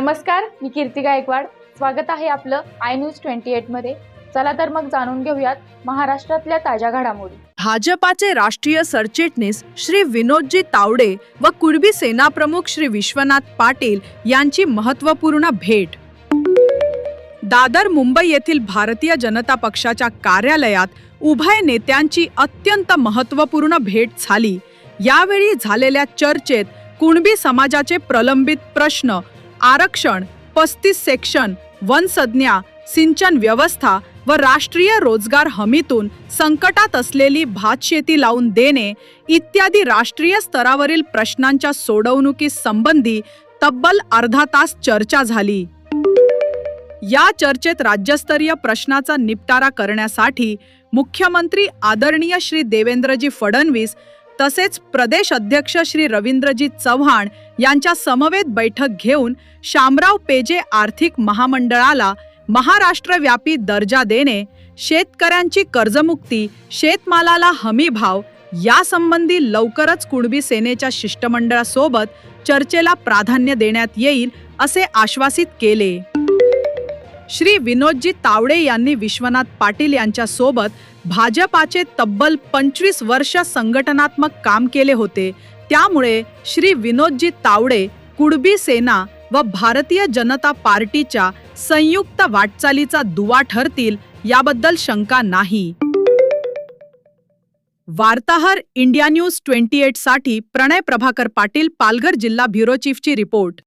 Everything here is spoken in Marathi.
नमस्कार मी कीर्ती गायकवाड. स्वागत आहे आपलं आय न्यूज ट्वेंटी मध्ये. चला तर मग जाणून घेऊयात महाराष्ट्रातल्या ताज्या घडामोडी. भाजपाचे राष्ट्रीय सरचिटणीस श्री विनोदजी तावडे व कुणबी सेना प्रमुख श्री विश्वनाथ पाटील यांची महत्त्वपूर्ण भेट. दादर मुंबई येथील भारतीय जनता पक्षाच्या कार्यालयात उभय नेत्यांची अत्यंत महत्त्वपूर्ण भेट झाली. यावेळी झालेल्या चर्चेत कुणबी समाजाचे प्रलंबित प्रश्न आरक्षण पस्तीस सेक्शन वनसंज्ञा सिंचन व्यवस्था व राष्ट्रीय रोजगार हमीतून संकटात असलेली भातशेती लावून देणे इत्यादी राष्ट्रीय स्तरावरील प्रश्नांच्या सोडवणुकीस संबंधी तब्बल अर्धा तास चर्चा झाली. या चर्चेत राज्यस्तरीय प्रश्नाचा निपटारा करण्यासाठी मुख्यमंत्री आदरणीय श्री देवेंद्रजी फडणवीस तसेच प्रदेश अध्यक्ष श्री रवींद्रजी चव्हाण यांच्या समवेत बैठक घेऊन शामराव पेजे आर्थिक महामंडळाला महाराष्ट्रव्यापी दर्जा देणे शेतकऱ्यांची कर्जमुक्ती शेतमालाला हमी भाव यासंबंधी लवकरच कुणबी सेनेच्या शिष्टमंडळासोबत चर्चेला प्राधान्य देण्यात येईल असे आश्वासित केले. श्री विनोदजी तावडे यांनी विश्वनाथ पाटील यांच्यासोबत भाजपाचे तब्बल पंचवीस वर्ष संघटनात्मक काम केले होते. त्यामुळे श्री विनोदजी तावडे कुडबी सेना व भारतीय जनता पार्टीच्या संयुक्त वाटचालीचा दुवा ठरतील याबद्दल शंका नाही. वार्ताहर इंडिया न्यूज ट्वेंटी एटसाठी प्रणय प्रभाकर पाटील पालघर जिल्हा ब्युरो चीफची रिपोर्ट.